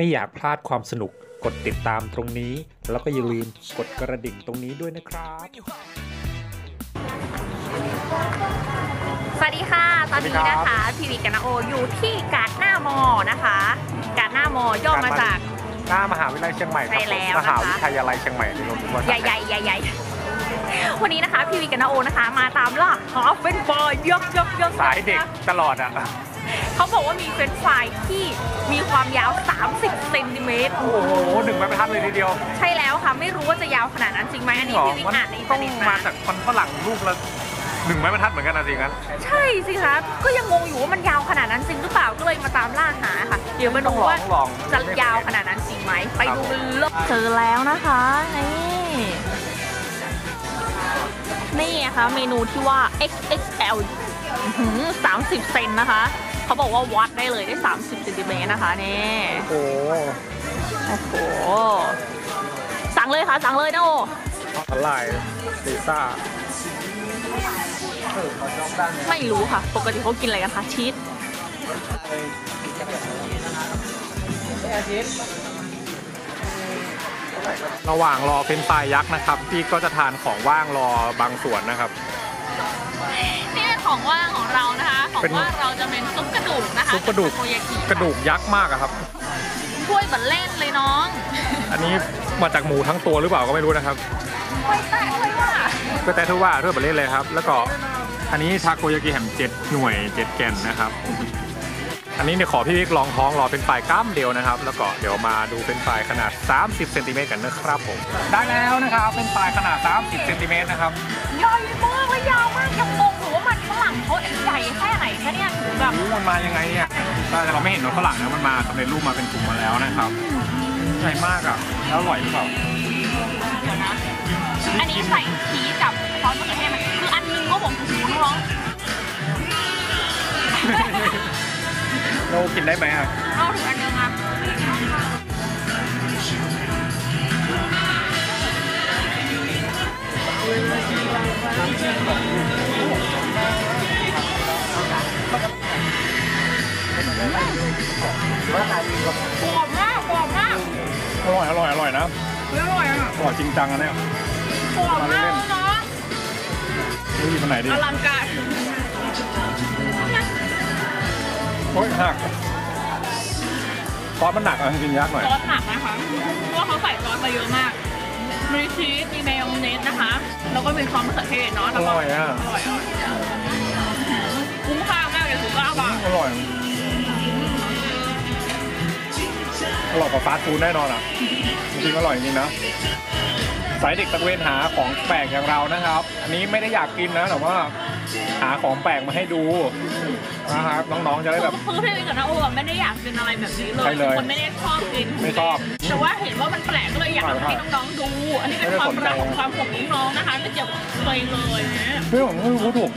ไม่อยากพลาดความสนุกกดติดตามตรงนี้ แล้วก็อย่าลืมกดกระดิ่งตรงนี้ด้วยนะครับ สวัสดีค่ะ ตอนนี้นะคะพีวีกับนาโออยู่ที่กาดหน้ามอนะคะ กาดหน้ามอย่อมาจาก หน้ามหาวิทยาลัยเชียงใหม่ครับใช่แล้วมนะคะ หาวิทยาลัยเชียงใหม่ที่นนทบุรีใหญ่ๆใหญ่ๆวันนี้นะคะพีวีกับนาโอนะคะ มาตามล่าหาเฟรนช์ฟรายยกยกยกสายเด็กตลอดอะ เขาบอกว่ามีเฟรนช์ฟรายที่มีความยาว 30เซนติเมตรโอ้โหหนึ่งไม้บรรทัดเลยทีเดียวใช่แล้วค่ะ ไม่รู้ว่าจะยาวขนาดนั้นจริงไหมอันนี้พีวีอ่านในอินเทต้อองร์เน็ตมามาจากคนฝรั่งลูกละหนึ่งไม้บรรทัดเหมือนกันนะสิงั้นใช่สิคะก็ยังงงอยู่ว่ามันยาวขนาดนั้นจริงหรือเปล่าก็เลยมาตามล่าหาค่ะ เดี๋ยวมาดูว่า ต้องลองจะยาวขนาดนั้นจริงไหม ไปดูกันเลยเจอแล้วนะคะนี่นี่นะคะเมนูที่ว่า XXL อื้อหือ30เซนนะคะ เขาบอกว่าวัดได้เลยได้ 30เซนติเมตรนะคะนี่โอ้โหโอ้โหสั่งเลยค่ะ สั่งเลยนะโออะไรซีซ่า ไม่รู้ค่ะ ปกติเขากินอะไรกันคะชีสระหว่างรอเฟรนช์ฟรายยักษ์นะครับ พี่ก็จะทานของว่างรอบางส่วนนะครับ นี่เป็นของว่างของเรานะคะ ของเป็น ว่างเราจะเป็นซุปกระดูกนะคะซุปกระดูกโคยากิกระดูกยักษ์มากอะครับ ถ้วยบันเล่นเลยน้องอันนี้มาจากหมูทั้งตัวหรือเปล่าก็ไม่รู้นะครับถ้วยแตะถ้วยว่าก็แต่ทุกว่าเรื่องประเล่นเลยครับ แล้วก็อันนี้ทาโกยากิแฮมเจ็ดหน่วยเจ็ดแก่นนะครับ อันนี้เนี่ยขอพี่วิกลองท้องรอเป็นฝ่ายกล้ามเดียวนะครับ แล้วก็เดี๋ยวมาดูเป็นฝ่ายขนาด 30เซนติเมตรกันนะครับผมได้แล้วนะครับเป็นฝ่ายขนาด 30เซนติเมตรนะครับ ใหญ่มากและยาวม แบบรู้มันมายังไงเนี่ยแต่เราไม่เห็นรถฝรั่งนะมันมาสำเร็จรูปมาเป็นถุงมาแล้วนะครับใหญ่มากอะแล้วอร่อยหรือเปล่าเดี๋ยวนะอันนี้ใส่ชีสกับซอสมะเขือเทศมันคืออันนึงก็ผมถูน้องเรากินได้ไหมอะเราถึงอันนึงอะก ร่อยอร่อยอร่อยนะเฮ้ยอร่อยอะอร่อยจริงจังอะเนี่ยกรอบมากน้องดูหยิบมาไหนดีอลังการโอ้ยหักซอสมันหนักอะกินยากหน่อยซอสหนักนะคะเพราะว่าเขาใส่ซอสมาเยอะมากมีชีสมีเมยองเนสนะคะ แล้วก็มีซอสมะเขือเทศเนาะอแล้วก็ร่อยอะอร่อยอร่อยคุ้มค่ามากเลยถูกเก้าบาทอร่อย อร่อยกว่าฟาสต์ฟู้ดแน่นอนอะจริงๆอร่อยจริงๆนะสายเด็กตะเวนหาของแปลกอย่างเรานะครับ อันนี้ไม่ได้อยากกินนะแต่ว่าหาของแปลกมาให้ดูนะครับน้องๆจะได้แบบคือพี่วิกับน้าโออะไม่ได้อยากกินอะไรแบบนี้เลยใช่เลยเป็นคนไม่ได้ชอบกินไม่ชอบแต่ว่าเห็นว่ามันแปลกก็เลยอยากเอาให้น้องๆดู อันนี้เป็นความรักของความของน้องๆนะคะไม่เกี่ยวกับใครเลยนะเฮ้ยผมไม่รู้ถูก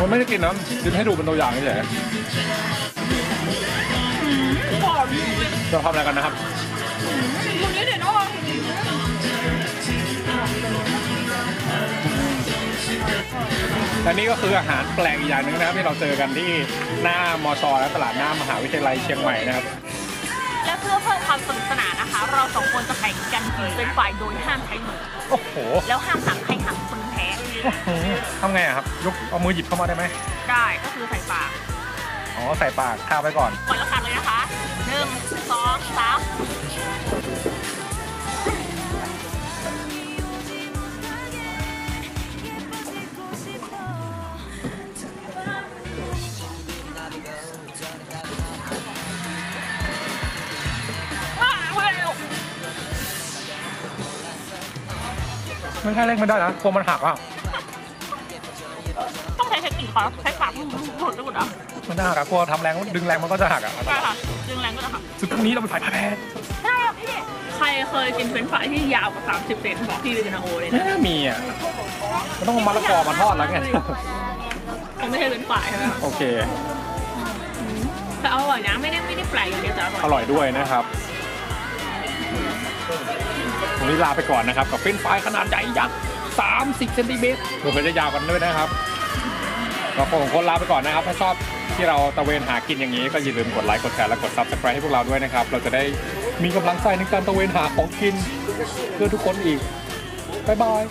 มันไม่ได้กินนะกินให้ดูเป็นตัวอย่างเฉย กรอบจริงๆจะทำอะไรกันนะครับๆคนนี้เดี๋ยวน้องและนี่ก็คืออาหารแปลกอีกอย่างหนึ่งนะครับที่เราเจอกันที่หน้ามอชอและตลาดหน้ามหาวิทยาลัยเชียงใหม่นะครับ และเพื่อเพิ่มความสนุกสนานนะคะ เราสองคนจะแข่งกันกินเป็นฝ่ายโดยห้ามใช้มือโอ้โหแล้วห้ามหักให้หักคนแพ้ทำไงอะครับยกเอามือหยิบเข้ามาได้ไหมได้ก็คือใส่ปาก อ๋อใส่ปากคาไว้ก่อนปล่อยละกันเลยนะคะหนึ่งสองสามไม่ใช่เล่นไม่ได้นะกลัวมันหักอะ ต้องใช้เทคนิคค่ะใช้ปากลุดหลุดหลุดอะมันจะหักอะกลัวทำแรงดึงแรงมันก็จะหักอะใช่ค่ะดึงแรงก็จะหักสุดท้ายนี้เราเป็นฝ่ายแพ้ใช่พี่ใครเคยกินเฟรนช์ฟรายที่ยาวกว่า30เซนบอกพี่วิจนาโอเลยนะไม่มีอะมันต้องเอามะละกอมาทอดแล้วไงคงไม่ใช่เฟรนช์ฟรายใช่ไหมคะโอเคแต่อร่อยนะไม่ได้ไม่ได้แปลกอย่างเดียวแต่อร่อยอร่อยด้วยนะครับวันนี้ลาไปก่อนนะครับกับเป็นไฟรายขนาดใหญ่ยักษ์ 30เซนติเมตรเผื่อจะยาวกันด้วยนะครับเราคงคนลาไปก่อนนะครับ ถ้าชอบที่เราตะเวนหากินอย่างนี้ก็อย่าลืมกดไลค์กดแชร์และกด subscribe ให้พวกเราด้วยนะครับ เราจะได้มีกำลังใจในการตะเวนหาของกินเพื่อทุกคนอีกบ๊ายบาย